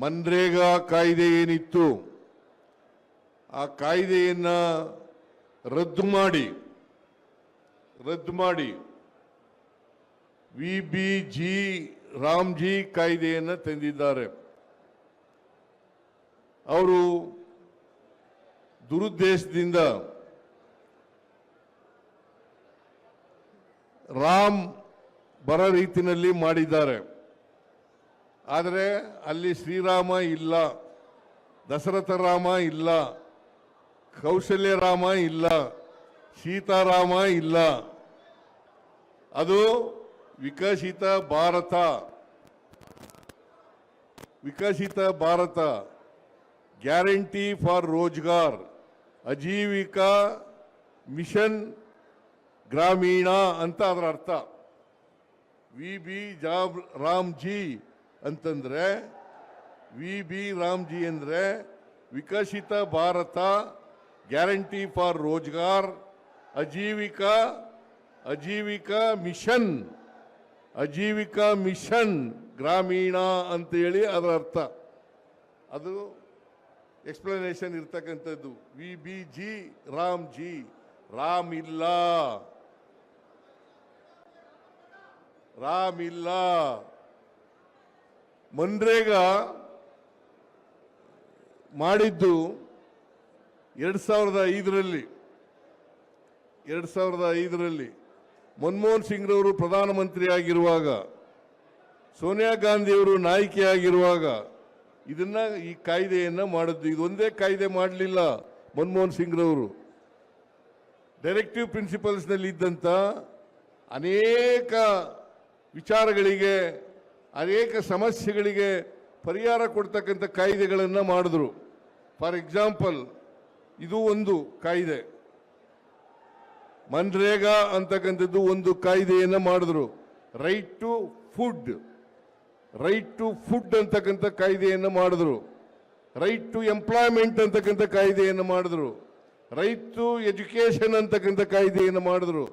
ಮನ್ರೇಗಾ ಕಾಯ್ದೆ ಏನಿತ್ತು, ಆ ಕಾಯ್ದೆಯನ್ನ ರದ್ದು ಮಾಡಿ ರದ್ದು ಮಾಡಿ ವಿ ಬಿ ಜಿ ರಾಮ್ಜಿ ಕಾಯ್ದೆಯನ್ನು ತಂದಿದ್ದಾರೆ. ಅವರು ದುರುದ್ದೇಶದಿಂದ ರಾಮ್ ಬರ ರೀತಿನಲ್ಲಿ ಮಾಡಿದ್ದಾರೆ. ಆದರೆ ಅಲ್ಲಿ ಶ್ರೀರಾಮ ಇಲ್ಲ ದಶರಥ ರಾಮ ಇಲ್ಲ, ಕೌಶಲ್ಯ ರಾಮ ಇಲ್ಲ, ಸೀತಾರಾಮ ಇಲ್ಲ. ಅದು Viksit Bharat. Viksit Bharat. Guarantee for Rozgar, Ajeevika mission Gramin ಅಂತ ಅದರ ಅರ್ಥ. ವಿ ಬಿ ಜಾಬ್ ರಾಮ್ಜಿ ಅಂತಂದ್ರೆ ವಿ ಬಿ ರಾಮ್ಜಿ ಅಂದ್ರೆ Viksit Bharat, guarantee for Rozgar, Ajeevika Ajeevika mission Ajeevika mission Gramin ಅಂತೇಳಿ ಅದರ ಅರ್ಥ. ಅದು ಎಕ್ಸ್ಪ್ಲನೇಷನ್ ಇರ್ತಕ್ಕಂಥದ್ದು. V B G Ram G Ram ಇಲ್ಲ ರಾಮ್ ಇಲ್ಲ ಮನ್ರೇಗಾ ಮಾಡಿದ್ದು ಎರಡು ಸಾವಿರದ ಐದರಲ್ಲಿ, ಎರಡು ಸಾವಿರದ ಐದರಲ್ಲಿ ಮನಮೋಹನ್ ಸಿಂಗ್ರವರು ಪ್ರಧಾನಮಂತ್ರಿ ಆಗಿರುವಾಗ ಸೋನಿಯಾ ಗಾಂಧಿಯವರು ನಾಯಕಿಯಾಗಿರುವಾಗ ಇದನ್ನ ಈ ಕಾಯ್ದೆಯನ್ನು ಮಾಡಿದ್ದು. ಇದೊಂದೇ ಕಾಯ್ದೆ ಮಾಡಲಿಲ್ಲ ಮನಮೋಹನ್ ಸಿಂಗ್ರವರು. ಡೈರೆಕ್ಟಿವ್ ಪ್ರಿನ್ಸಿಪಲ್ಸ್ನಲ್ಲಿ ಇದ್ದಂಥ ಅನೇಕ ವಿಚಾರಗಳಿಗೆ ಅನೇಕ ಸಮಸ್ಯೆಗಳಿಗೆ ಪರಿಹಾರ ಕೊಡ್ತಕ್ಕಂಥ ಕಾಯ್ದೆಗಳನ್ನು ಮಾಡಿದ್ರು. ಫಾರ್ ಎಕ್ಸಾಂಪಲ್, ಇದು ಒಂದು ಕಾಯ್ದೆ. ಮನ್ರೇಗಾ ಅಂತಕ್ಕಂಥದ್ದು ಒಂದು ಕಾಯ್ದೆಯನ್ನು ಮಾಡಿದ್ರು. Right to food right to food ಅಂತಕ್ಕಂಥ ಕಾಯ್ದೆಯನ್ನು ಮಾಡಿದ್ರು. ರೈಟ್ ಟು ಎಂಪ್ಲಾಯ್ಮೆಂಟ್ ಅಂತಕ್ಕಂಥ ಕಾಯ್ದೆಯನ್ನು ಮಾಡಿದ್ರು. ರೈಟ್ ಟು ಎಜುಕೇಷನ್ ಅಂತಕ್ಕಂಥ ಕಾಯ್ದೆಯನ್ನು ಮಾಡಿದ್ರು.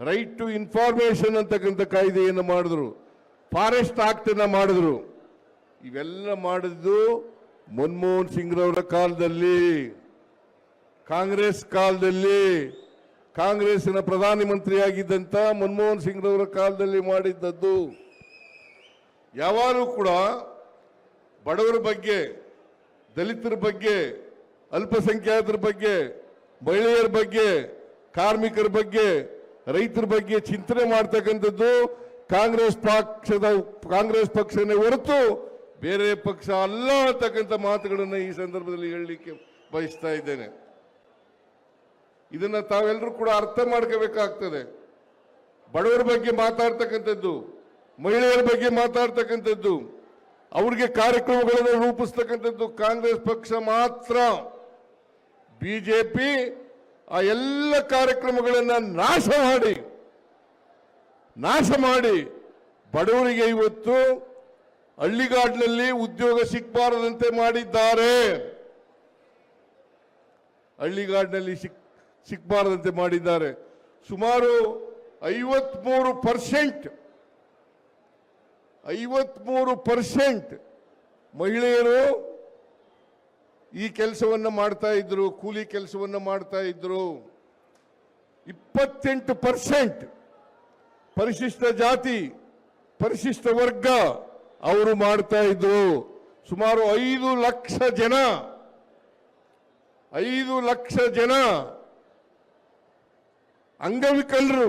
ರೈಟ್ ಟು ಇನ್ಫಾರ್ಮೇಷನ್ ಅಂತಕ್ಕಂಥ ಕಾಯ್ದೆಯನ್ನು ಮಾಡಿದ್ರು. ಫಾರೆಸ್ಟ್ ಆಕ್ಟ್ ಅನ್ನ ಮಾಡಿದ್ರು. ಇವೆಲ್ಲ ಮಾಡಿದ್ದು ಮನಮೋಹನ್ ಸಿಂಗ್ರವರ ಕಾಲದಲ್ಲಿ, ಕಾಂಗ್ರೆಸ್ ಕಾಲದಲ್ಲಿ, ಕಾಂಗ್ರೆಸ್ಸಿನ ಪ್ರಧಾನಮಂತ್ರಿಯಾಗಿದ್ದಂಥ ಮನಮೋಹನ್ ಸಿಂಗ್ರವರ ಕಾಲದಲ್ಲಿ ಮಾಡಿದ್ದದ್ದು. ಯಾವಾಗಲೂ ಕೂಡ ಬಡವರ ಬಗ್ಗೆ, ದಲಿತರ ಬಗ್ಗೆ, ಅಲ್ಪಸಂಖ್ಯಾತರ ಬಗ್ಗೆ, ಮಹಿಳೆಯರ ಬಗ್ಗೆ, ಕಾರ್ಮಿಕರ ಬಗ್ಗೆ, ರೈತರ ಬಗ್ಗೆ ಚಿಂತನೆ ಮಾಡ್ತಕ್ಕಂಥದ್ದು ಕಾಂಗ್ರೆಸ್ ಪಕ್ಷದ, ಕಾಂಗ್ರೆಸ್ ಪಕ್ಷನೇ ಹೊರತು ಬೇರೆ ಪಕ್ಷ ಅಲ್ಲ ಅಂತಕ್ಕಂಥ ಮಾತುಗಳನ್ನು ಈ ಸಂದರ್ಭದಲ್ಲಿ ಹೇಳಲಿಕ್ಕೆ ಬಯಸ್ತಾ ಇದ್ದೇನೆ. ಇದನ್ನ ತಾವೆಲ್ಲರೂ ಕೂಡ ಅರ್ಥ ಮಾಡ್ಕೋಬೇಕಾಗ್ತದೆ. ಬಡವರ ಬಗ್ಗೆ ಮಾತಾಡ್ತಕ್ಕಂಥದ್ದು, ಮಹಿಳೆಯರ ಬಗ್ಗೆ ಮಾತಾಡ್ತಕ್ಕಂಥದ್ದು, ಅವ್ರಿಗೆ ಕಾರ್ಯಕ್ರಮಗಳನ್ನು ರೂಪಿಸ್ತಕ್ಕಂಥದ್ದು ಕಾಂಗ್ರೆಸ್ ಪಕ್ಷ ಮಾತ್ರ. ಬಿಜೆಪಿ ಆ ಎಲ್ಲ ಕಾರ್ಯಕ್ರಮಗಳನ್ನು ನಾಶ ಮಾಡಿ ನಾಶ ಮಾಡಿ. ಬಡವರಿಗೆ ಇವತ್ತು ಹಳ್ಳಿಗಾಡಿನಲ್ಲಿ ಉದ್ಯೋಗ ಸಿಗಬಾರದಂತೆ ಮಾಡಿದ್ದಾರೆ. ಹಳ್ಳಿಗಾಡಿನಲ್ಲಿ ಸಿಕ್ ಸಿಕ್ಬಾರದಂತೆ ಮಾಡಿದ್ದಾರೆ. ಸುಮಾರು ಐವತ್ಮೂರು ಪರ್ಸೆಂಟ್ ಐವತ್ಮೂರು ಪರ್ಸೆಂಟ್ ಮಹಿಳೆಯರು ಈ ಕೆಲಸವನ್ನು ಮಾಡ್ತಾ ಇದ್ರು, ಕೂಲಿ ಕೆಲಸವನ್ನು ಮಾಡ್ತಾ ಇದ್ರು. ಇಪ್ಪತ್ತೆಂಟು ಪರ್ಸೆಂಟ್ ಪರಿಶಿಷ್ಟ ಜಾತಿ, ಪರಿಶಿಷ್ಟ ವರ್ಗ ಅವರು ಮಾಡ್ತಾ ಇದ್ರು. ಸುಮಾರು ಐದು ಲಕ್ಷ ಜನ, ಐದು ಲಕ್ಷ ಜನ ಅಂಗವಿಕಲರು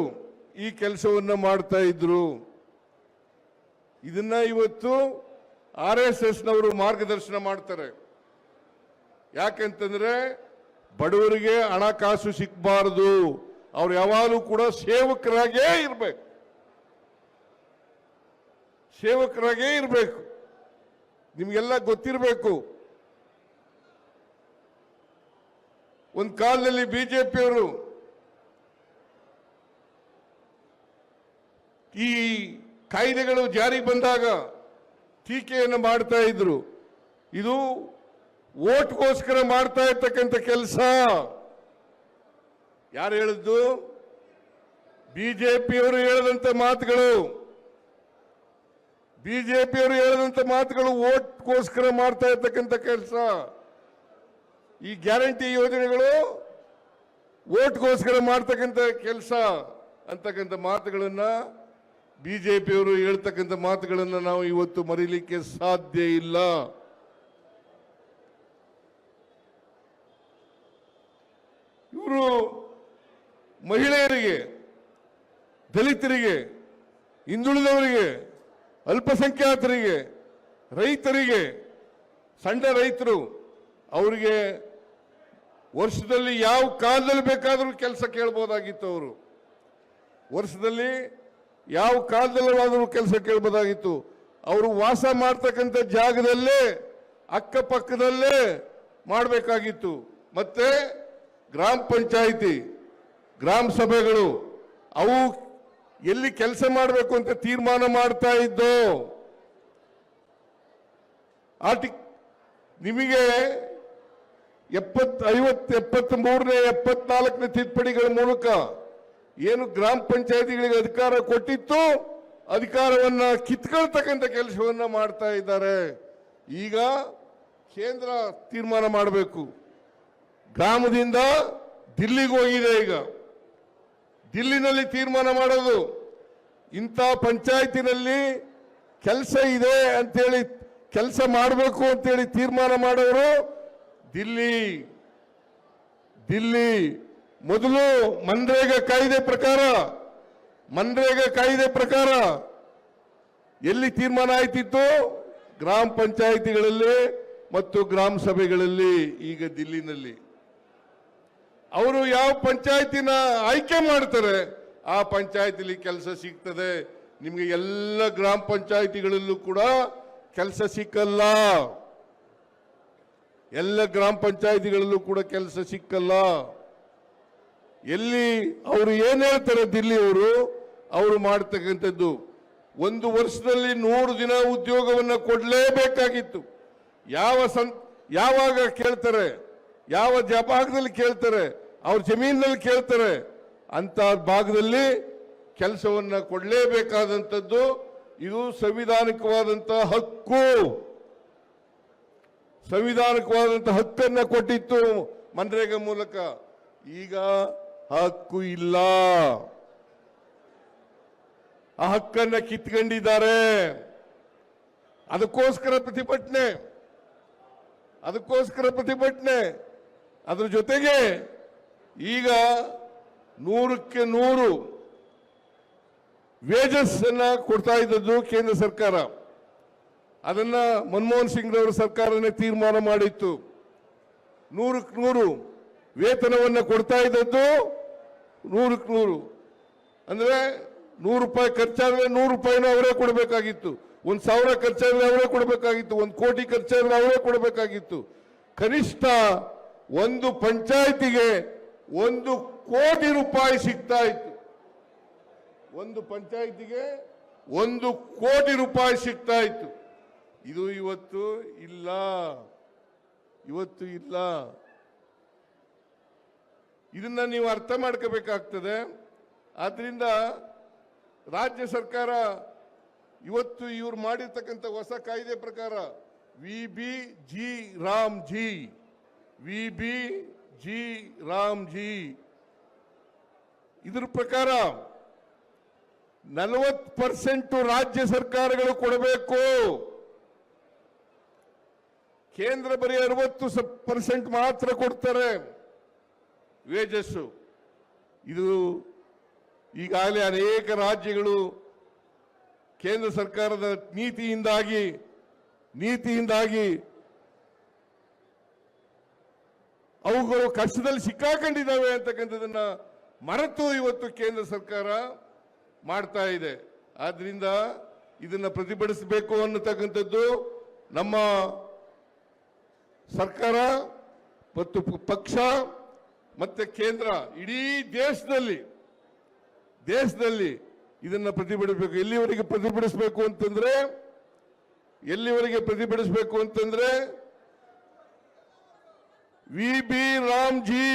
ಈ ಕೆಲಸವನ್ನು ಮಾಡ್ತಾ ಇದ್ರು. ಇದನ್ನ ಇವತ್ತು ಆರ್ ಎಸ್ ಎಸ್ ನವರು ಮಾರ್ಗದರ್ಶನ ಮಾಡ್ತಾರೆ. ಯಾಕೆಂತಂದ್ರೆ ಬಡವರಿಗೆ ಹಣಕಾಸು ಸಿಕ್ಕಬಾರದು ಅವ್ರು ಯಾವಾಗಲೂ ಕೂಡ ಸೇವಕರಾಗೇ ಇರಬೇಕು. ಸೇವಕರಾಗೇ ಇರಬೇಕು. ನಿಮಗೆಲ್ಲ ಗೊತ್ತಿರಬೇಕು. ಒಂದು ಕಾಲದಲ್ಲಿ ಬಿಜೆಪಿಯವರು ಈ ಕಾಯ್ದೆಗಳು ಜಾರಿಗೆ ಬಂದಾಗ ಟೀಕೆಯನ್ನು ಮಾಡ್ತಾ ಇದ್ರು. ಇದು ಓಟ್ಗೋಸ್ಕರ ಮಾಡ್ತಾ ಇರ್ತಕ್ಕಂಥ ಕೆಲಸ. ಯಾರು ಹೇಳಿದ್ದು? ಬಿಜೆಪಿಯವರು ಹೇಳದಂತ ಮಾತುಗಳು. ಬಿಜೆಪಿಯವರು ಹೇಳಿದಂಥ ಮಾತುಗಳು ಓಟ್ಗೋಸ್ಕರ ಮಾಡ್ತಾ ಇರ್ತಕ್ಕಂಥ ಕೆಲಸ. ಈ ಗ್ಯಾರಂಟಿ ಯೋಜನೆಗಳು ಓಟ್ಗೋಸ್ಕರ ಮಾಡ್ತಕ್ಕಂಥ ಕೆಲಸ ಅಂತಕ್ಕಂಥ ಮಾತುಗಳನ್ನ ಪಿಯವರು ಹೇಳ್ತಕ್ಕಂಥ ಮಾತುಗಳನ್ನ ನಾವು ಇವತ್ತು ಮರೀಲಿಕ್ಕೆ ಸಾಧ್ಯ ಇಲ್ಲ. ಇವರು ಮಹಿಳೆಯರಿಗೆ, ದಲಿತರಿಗೆ, ಹಿಂದುಳಿದವರಿಗೆ ಅಲ್ಪಸಂಖ್ಯಾತರಿಗೆ, ರೈತರಿಗೆ, ಸಣ್ಣ ರೈತರು, ಅವರಿಗೆ ವರ್ಷದಲ್ಲಿ ಯಾವ ಕಾಲದಲ್ಲಿ ಬೇಕಾದರೂ ಕೆಲಸ ಕೇಳ್ಬೋದಾಗಿತ್ತು ಅವರು. ವರ್ಷದಲ್ಲಿ ಯಾವ ಕಾಲದಲ್ಲಾದರೂ ಕೆಲಸ ಕೇಳ್ಬೋದಾಗಿತ್ತು. ಅವರು ವಾಸ ಮಾಡ್ತಕ್ಕಂಥ ಜಾಗದಲ್ಲೇ, ಅಕ್ಕಪಕ್ಕದಲ್ಲೇ ಮಾಡಬೇಕಾಗಿತ್ತು. ಮತ್ತೆ ಗ್ರಾಮ ಪಂಚಾಯಿತಿ, ಗ್ರಾಮ ಸಭೆಗಳು, ಅವು ಎಲ್ಲಿ ಕೆಲಸ ಮಾಡಬೇಕು ಅಂತ ತೀರ್ಮಾನ ಮಾಡ್ತಾ ಇದ್ದೋ, ಆರ್ಟಿ, ನಿಮಗೆ ಎಪ್ಪತ್, ಐವತ್ ಎಪ್ಪತ್ತ್ ಮೂರನೇ ಎಪ್ಪತ್ನಾಲ್ಕನೇ ತಿದ್ದುಪಡಿಗಳ ಮೂಲಕ ಏನು ಗ್ರಾಮ ಪಂಚಾಯತಿಗಳಿಗೆ ಅಧಿಕಾರ ಕೊಟ್ಟಿತ್ತು, ಅಧಿಕಾರವನ್ನ ಕಿತ್ಕೊಳ್ತಕ್ಕಂಥ ಕೆಲಸವನ್ನ ಮಾಡ್ತಾ ಇದ್ದಾರೆ. ಈಗ ಕೇಂದ್ರ ತೀರ್ಮಾನ ಮಾಡಬೇಕು. ಗ್ರಾಮದಿಂದ ದಿಲ್ಲಿಗೆ ಹೋಗಿದೆ ಈಗ. ದಿಲ್ಲಿನಲ್ಲಿ ತೀರ್ಮಾನ ಮಾಡೋದು. ಇಂಥ ಪಂಚಾಯತಿನಲ್ಲಿ ಕೆಲಸ ಇದೆ ಅಂತೇಳಿ ಕೆಲಸ ಮಾಡಬೇಕು ಅಂತೇಳಿ ತೀರ್ಮಾನ ಮಾಡೋರು ದಿಲ್ಲಿ. ದಿಲ್ಲಿ ಮೊದಲು ಮನ್ರೇಗಾ ಕಾಯ್ದೆ ಪ್ರಕಾರ, ಮನ್ರೇಗಾ ಕಾಯ್ದೆ ಪ್ರಕಾರ ಎಲ್ಲಿ ತೀರ್ಮಾನ ಆಯ್ತಿತ್ತು? ಗ್ರಾಮ ಪಂಚಾಯಿತಿಗಳಲ್ಲಿ ಮತ್ತು ಗ್ರಾಮ ಸಭೆಗಳಲ್ಲಿ ಈಗ ದಿಲ್ಲಿನಲ್ಲಿ. ಅವರು ಯಾವ ಪಂಚಾಯತಿನ ಆಯ್ಕೆ ಮಾಡ್ತಾರೆ, ಆ ಪಂಚಾಯತಿಲಿ ಕೆಲಸ ಸಿಗ್ತದೆ. ನಿಮಗೆ ಎಲ್ಲ ಗ್ರಾಮ ಪಂಚಾಯತಿಗಳಲ್ಲೂ ಕೂಡ ಕೆಲಸ ಸಿಕ್ಕಲ್ಲ. ಎಲ್ಲ ಗ್ರಾಮ ಪಂಚಾಯತಿಗಳಲ್ಲೂ ಕೂಡ ಕೆಲಸ ಸಿಕ್ಕಲ್ಲ. ಎಲ್ಲಿ ಅವರು ಏನ್ ಹೇಳ್ತಾರೆ ದಿಲ್ಲಿ ಅವರು ಮಾಡ್ತಕ್ಕಂಥದ್ದು, ಒಂದು ವರ್ಷದಲ್ಲಿ ನೂರು ದಿನ ಉದ್ಯೋಗವನ್ನು ಕೊಡಲೇಬೇಕಾಗಿತ್ತು. ಯಾವ ಸಂ, ಯಾವಾಗ ಕೇಳ್ತಾರೆ, ಯಾವ ಜಪಾಗದಲ್ಲಿ ಕೇಳ್ತಾರೆ ಅವ್ರ ಜಮೀನಿನಲ್ಲಿ ಕೇಳ್ತಾರೆ ಅಂತ ಭಾಗದಲ್ಲಿ ಕೆಲಸವನ್ನ ಕೊಡಲೇಬೇಕಾದಂಥದ್ದು ಇದು ಸಂವಿಧಾನಿಕವಾದಂತಹ ಹಕ್ಕು. ಸಂವಿಧಾನಿಕವಾದಂತಹ ಹಕ್ಕನ್ನ ಕೊಟ್ಟಿತ್ತು ಮನ್ರೇಗಾ ಮೂಲಕ. ಈಗ ಹಕ್ಕು ಇಲ್ಲ. ಆ ಹಕ್ಕನ್ನ ಕಿತ್ಕೊಂಡಿದ್ದಾರೆ. ಅದಕ್ಕೋಸ್ಕರ ಪ್ರತಿಭಟನೆ. ಅದಕ್ಕೋಸ್ಕರ ಪ್ರತಿಭಟನೆ. ಅದ್ರ ಜೊತೆಗೆ ಈಗ ನೂರಕ್ಕೆ ನೂರು ವೇಜಸ್ ಅನ್ನ ಕೊಡ್ತಾ ಇದ್ದದ್ದು ಕೇಂದ್ರ ಸರ್ಕಾರ. ಅದನ್ನ ಮನಮೋಹನ್ ಸಿಂಗ್ ರವರ ಸರ್ಕಾರನೇ ತೀರ್ಮಾನ ಮಾಡಿತ್ತು. ನೂರಕ್ಕೆ ನೂರು ವೇತನವನ್ನು ಕೊಡ್ತಾ ಇದ್ದದ್ದು ನೂರಕ್ಕೆ ನೂರು. ಅಂದ್ರೆ ನೂರು ರೂಪಾಯಿ ಖರ್ಚಾದ್ರೆ ನೂರು ರೂಪಾಯಿನೂ ಅವರೇ ಕೊಡಬೇಕಾಗಿತ್ತು. ಒಂದು ಸಾವಿರ ಖರ್ಚಾದ್ರೆ ಅವರೇ ಕೊಡಬೇಕಾಗಿತ್ತು. ಒಂದು ಕೋಟಿ ಖರ್ಚಾದ್ರೆ ಅವರೇ ಕೊಡಬೇಕಾಗಿತ್ತು. ಕನಿಷ್ಠ ಒಂದು ಪಂಚಾಯತಿಗೆ ಒಂದು ಕೋಟಿ ರೂಪಾಯಿ ಸಿಗ್ತಾ ಇತ್ತು. ಒಂದು ಪಂಚಾಯಿತಿಗೆ ಒಂದು ಕೋಟಿ ರೂಪಾಯಿ ಸಿಗ್ತಾ ಇತ್ತು. ಇದು ಇವತ್ತು ಇಲ್ಲ. ಇವತ್ತು ಇಲ್ಲ. ಇದನ್ನ ನೀವು ಅರ್ಥ ಮಾಡ್ಕೋಬೇಕಾಗ್ತದೆ. ಆದ್ರಿಂದ ರಾಜ್ಯ ಸರ್ಕಾರ ಇವತ್ತು ಇವ್ರು ಮಾಡಿರ್ತಕ್ಕಂಥ ಹೊಸ ಕಾಯ್ದೆ ಪ್ರಕಾರ V B G Ram G, V B G Ram G. ಇದ್ರ ಪ್ರಕಾರ ನಲವತ್ತು ಪರ್ಸೆಂಟ್ ರಾಜ್ಯ ಸರ್ಕಾರಗಳು ಕೊಡಬೇಕು. ಕೇಂದ್ರ ಬರೀ ಅರವತ್ತು ಪರ್ಸೆಂಟ್ ಮಾತ್ರ ಕೊಡ್ತಾರೆ ವೇಜಸ್ಸು. ಇದು ಈಗಾಗಲೇ ಅನೇಕ ರಾಜ್ಯಗಳು ಕೇಂದ್ರ ಸರ್ಕಾರದ ನೀತಿಯಿಂದಾಗಿ ನೀತಿಯಿಂದಾಗಿ ಅವುಗಳು ಕಷ್ಟದಲ್ಲಿ ಸಿಕ್ಕಾಕೊಂಡಿದ್ದಾವೆ ಅಂತಕ್ಕಂಥದ್ದನ್ನ ಮರೆತು ಇವತ್ತು ಕೇಂದ್ರ ಸರ್ಕಾರ ಮಾಡ್ತಾ ಇದೆ. ಆದ್ರಿಂದ ಇದನ್ನ ಪ್ರತಿಭಟಿಸಬೇಕು ಅನ್ನತಕ್ಕಂಥದ್ದು ನಮ್ಮ ಸರ್ಕಾರ ಮತ್ತು ಪಕ್ಷ ಮತ್ತೆ ಕೇಂದ್ರ ಇಡೀ ದೇಶದಲ್ಲಿ ದೇಶದಲ್ಲಿ ಇದನ್ನ ಪ್ರತಿಭಟಿಸಬೇಕು. ಎಲ್ಲಿವರೆಗೆ ಪ್ರತಿಭಟಿಸಬೇಕು ಅಂತಂದ್ರೆ, ಎಲ್ಲಿವರೆಗೆ ಪ್ರತಿಭಟಿಸಬೇಕು ಅಂತಂದ್ರೆ V B Ramji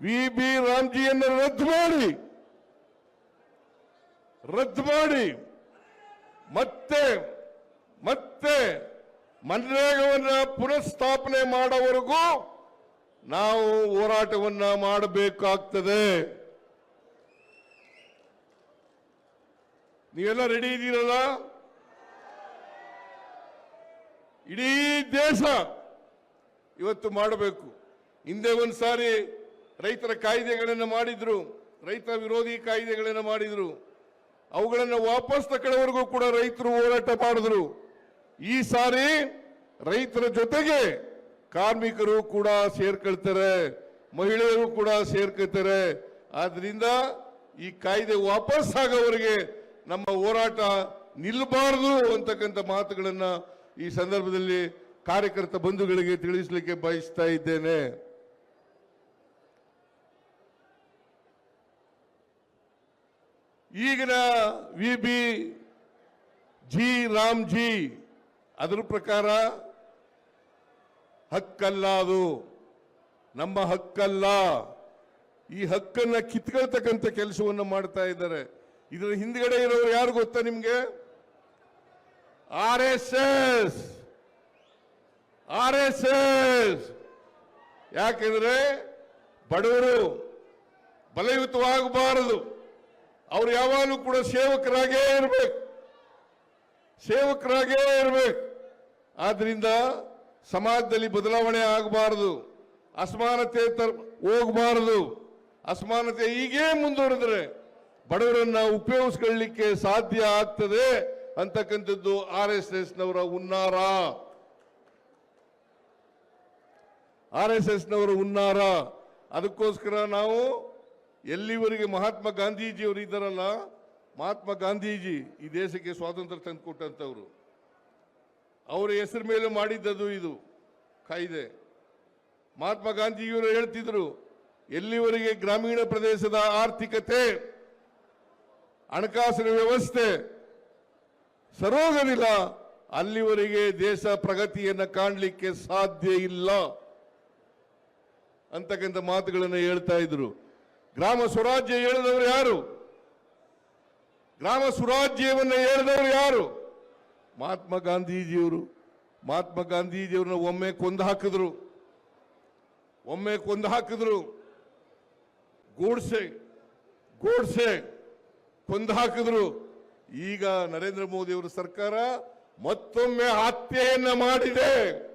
V B ರಾಮ್ಜಿಯನ್ನು ರದ್ದು ಮಾಡಿ ರದ್ದು ಮಾಡಿ. ಮತ್ತೆ ಮತ್ತೆ ಮನರೇಗವನ್ನು ಪುನಃಸ್ಥಾಪನೆ ಮಾಡೋವರೆಗೂ ನಾವು ಹೋರಾಟವನ್ನು ಮಾಡಬೇಕಾಗ್ತದೆ. ನೀವೆಲ್ಲ ರೆಡಿ ಇದ್ದೀರಲ್ಲ? ಇಡೀ ದೇಶ ಇವತ್ತು ಮಾಡಬೇಕು. ಹಿಂದೆ ಒಂದು ಸಾರಿ ರೈತರ ಕಾಯ್ದೆಗಳನ್ನು ಮಾಡಿದ್ರು, ರೈತ ವಿರೋಧಿ ಕಾಯ್ದೆಗಳನ್ನು ಮಾಡಿದ್ರು. ಅವುಗಳನ್ನು ವಾಪಸ್ ತಗೊಳ್ಳೋವರೆಗೂ ಕೂಡ ರೈತರು ಹೋರಾಟ ಮಾಡಿದ್ರು. ಈ ಸಾರಿ ರೈತರ ಜೊತೆಗೆ ಕಾರ್ಮಿಕರು ಕೂಡ ಸೇರ್ಕೊಳ್ತಾರೆ, ಮಹಿಳೆಯರು ಕೂಡ ಸೇರ್ಕೊಳ್ತಾರೆ. ಆದ್ರಿಂದ ಈ ಕಾಯ್ದೆ ವಾಪಸ್ ಆಗೋವರೆಗೆ ನಮ್ಮ ಹೋರಾಟ ನಿಲ್ಲಬಾರದು ಅಂತಕ್ಕಂಥ ಮಾತುಗಳನ್ನು ಈ ಸಂದರ್ಭದಲ್ಲಿ ಕಾರ್ಯಕರ್ತ ಬಂಧುಗಳಿಗೆ ತಿಳಿಸಲಿಕ್ಕೆ ಬಯಸ್ತಾ ಇದ್ದೇನೆ. ಈಗಿನ V B G Ram G ಅದರ ಪ್ರಕಾರ ಹಕ್ಕಲ್ಲ ಅದು. ನಮ್ಮ ಹಕ್ಕಲ್ಲ. ಈ ಹಕ್ಕನ್ನ ಕಿತ್ಕೊಳ್ತಕ್ಕಂಥ ಕೆಲಸವನ್ನು ಮಾಡ್ತಾ ಇದ್ದಾರೆ. ಇದರ ಹಿಂದ್ಗಡೆ ಇರೋರು ಯಾರು ಗೊತ್ತಾ ನಿಮಗೆ? R S S. R S S. ಯಾಕೆಂದ್ರೆ ಬಡವರು ಬಲಯುತವಾಗಬಾರದು. ಅವ್ರು ಯಾವಾಗಲೂ ಕೂಡ ಸೇವಕರಾಗೇ ಇರಬೇಕು. ಸೇವಕರಾಗೇ ಇರಬೇಕು. ಆದ್ರಿಂದ ಸಮಾಜದಲ್ಲಿ ಬದಲಾವಣೆ ಆಗಬಾರದು. ಅಸಮಾನತೆ ತರ್ ಹೋಗಬಾರದು. ಅಸಮಾನತೆ ಹೀಗೇ ಮುಂದುವರೆದ್ರೆ ಬಡವರನ್ನ ಉಪಯೋಗಿಸ್ಕೊಳ್ಳಿಕ್ಕೆ ಸಾಧ್ಯ ಆಗ್ತದೆ ಅಂತಕ್ಕಂಥದ್ದು ಆರ್ ಎಸ್ ಎಸ್ನವರ ಹುನ್ನಾರ. ಆರ್ ಎಸ್ ಎಸ್ನವರು ಹುನ್ನಾರ ಅದಕ್ಕೋಸ್ಕರ ನಾವು ಎಲ್ಲಿವರೆಗೆ ಮಹಾತ್ಮ ಗಾಂಧೀಜಿಯವರು ಇದ್ದಾರಲ್ಲ, ಮಹಾತ್ಮ ಗಾಂಧೀಜಿ ಈ ದೇಶಕ್ಕೆ ಸ್ವಾತಂತ್ರ್ಯ ತಂದುಕೊಟ್ಟಂಥವ್ರು. ಅವರ ಹೆಸರು ಮೇಲೆ ಮಾಡಿದ್ದದು ಇದು, ಕಾಯ್ದೆ. ಮಹಾತ್ಮ ಗಾಂಧೀಜಿಯವರು ಹೇಳ್ತಿದ್ರು, ಎಲ್ಲಿವರೆಗೆ ಗ್ರಾಮೀಣ ಪ್ರದೇಶದ ಆರ್ಥಿಕತೆ, ಹಣಕಾಸಿನ ವ್ಯವಸ್ಥೆ ಸರೋಗವಿಲ್ಲ ಅಲ್ಲಿವರೆಗೆ ದೇಶ ಪ್ರಗತಿಯನ್ನು ಕಾಣಲಿಕ್ಕೆ ಸಾಧ್ಯ ಇಲ್ಲ. ಅಂತಕ್ಕಂಥ ಮಾತುಗಳನ್ನು ಹೇಳ್ತಾ ಇದ್ರು. ಗ್ರಾಮ ಸ್ವರಾಜ್ಯ ಹೇಳಿದವರು ಯಾರು? ಗ್ರಾಮ ಸ್ವರಾಜ್ಯವನ್ನು ಹೇಳಿದವರು ಯಾರು? ಮಹಾತ್ಮ ಗಾಂಧೀಜಿಯವರು. ಮಹಾತ್ಮ ಗಾಂಧೀಜಿಯವ್ರನ್ನ ಒಮ್ಮೆ ಕೊಂದು ಹಾಕಿದ್ರು. ಒಮ್ಮೆ ಕೊಂದು ಹಾಕಿದ್ರು. ಗೋಡ್ಸೆ, ಗೂಡ್ಸೆ ಕೊಂದು ಹಾಕಿದ್ರು. ಈಗ ನರೇಂದ್ರ ಮೋದಿ ಅವರ ಸರ್ಕಾರ ಮತ್ತೊಮ್ಮೆ ಹತ್ಯೆಯನ್ನ ಮಾಡಿದೆ.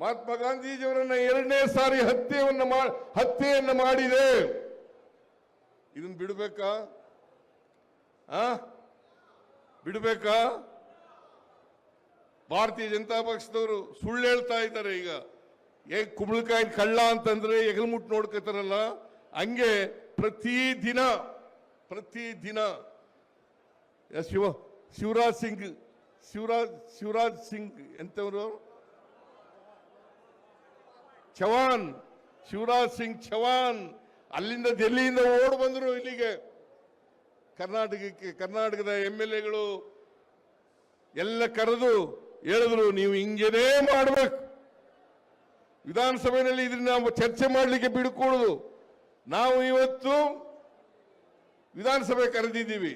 ಮಹಾತ್ಮ ಗಾಂಧೀಜಿಯವರನ್ನ ಎರಡನೇ ಸಾರಿ ಹತ್ಯೆಯನ್ನ ಹತ್ಯೆಯನ್ನು ಮಾಡಿದೆ. ಇದನ್ನ ಬಿಡಬೇಕಾ? ಆ? ಬಿಡಬೇಕಾ? ಭಾರತೀಯ ಜನತಾ ಪಕ್ಷದವರು ಸುಳ್ಳು ಹೇಳ್ತಾ ಇದ್ದಾರೆ ಈಗ. ಏ ಕುಂಬಳಕಾಯಿ ಕಳ್ಳ ಅಂತಂದ್ರೆ ಎಗಲ್ಮುಟ್ ನೋಡ್ಕೋತಾರಲ್ಲ, ಹಂಗೆ ಪ್ರತಿ ದಿನ ಪ್ರತಿ ದಿನ ಶಿವ, ಶಿವರಾಜ್ ಸಿಂಗ್, ಶಿವರಾಜ್ ಶಿವರಾಜ್ ಸಿಂಗ್ ಎಂತವರು? ಚವಾನ್ ಶಿವರಾಜ್ ಸಿಂಗ್ ಚವಾನ್ ಅಲ್ಲಿಂದ ದೆಲ್ಲಿಯಿಂದ ಓಡ್ ಬಂದರು ಇಲ್ಲಿಗೆ. ಕರ್ನಾಟಕಕ್ಕೆ, ಕರ್ನಾಟಕದ ಎಂ ಎಲ್ ಎಗಳು ಎಲ್ಲ ಕರೆದು ಹೇಳಿದ್ರು, ನೀವು ಹಿಂಗೇನೇ ಮಾಡಬೇಕು. ವಿಧಾನಸಭೆಯಲ್ಲಿ ಇದನ್ನ ನಾವು ಚರ್ಚೆ ಮಾಡಲಿಕ್ಕೆ ಬಿಡ್ಕೊಡುದು. ನಾವು ಇವತ್ತು ವಿಧಾನಸಭೆ ಕರೆದಿದ್ದೀವಿ,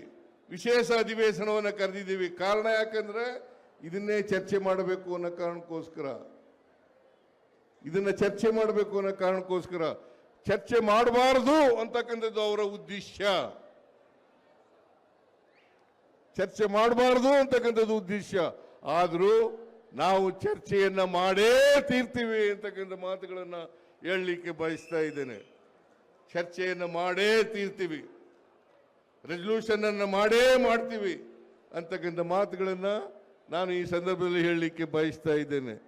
ವಿಶೇಷ ಅಧಿವೇಶನವನ್ನು ಕರೆದಿದ್ದೀವಿ. ಕಾರಣ ಯಾಕಂದ್ರೆ ಇದನ್ನೇ ಚರ್ಚೆ ಮಾಡಬೇಕು ಅನ್ನೋ ಕಾರಣಕ್ಕೋಸ್ಕರ. ಇದನ್ನ ಚರ್ಚೆ ಮಾಡಬೇಕು ಅನ್ನೋ ಕಾರಣಕ್ಕೋಸ್ಕರ ಚರ್ಚೆ ಮಾಡಬಾರದು ಅಂತಕ್ಕಂಥದ್ದು ಅವರ ಉದ್ದೇಶ. ಚರ್ಚೆ ಮಾಡಬಾರದು ಅಂತಕ್ಕಂಥದ್ದು ಉದ್ದೇಶ. ಆದರೂ ನಾವು ಚರ್ಚೆಯನ್ನ ಮಾಡೇ ತೀರ್ತೀವಿ ಅಂತಕ್ಕಂಥ ಮಾತುಗಳನ್ನ ಹೇಳಲಿಕ್ಕೆ ಬಯಸ್ತಾ ಇದ್ದೇನೆ. ಚರ್ಚೆಯನ್ನ ಮಾಡೇ ತೀರ್ತೀವಿ. ರೆಸಲ್ಯೂಷನ್ ಅನ್ನ ಮಾಡೇ ಮಾಡ್ತೀವಿ ಅಂತಕ್ಕಂಥ ಮಾತುಗಳನ್ನ ನಾನು ಈ ಸಂದರ್ಭದಲ್ಲಿ ಹೇಳಲಿಕ್ಕೆ ಬಯಸ್ತಾ ಇದ್ದೇನೆ.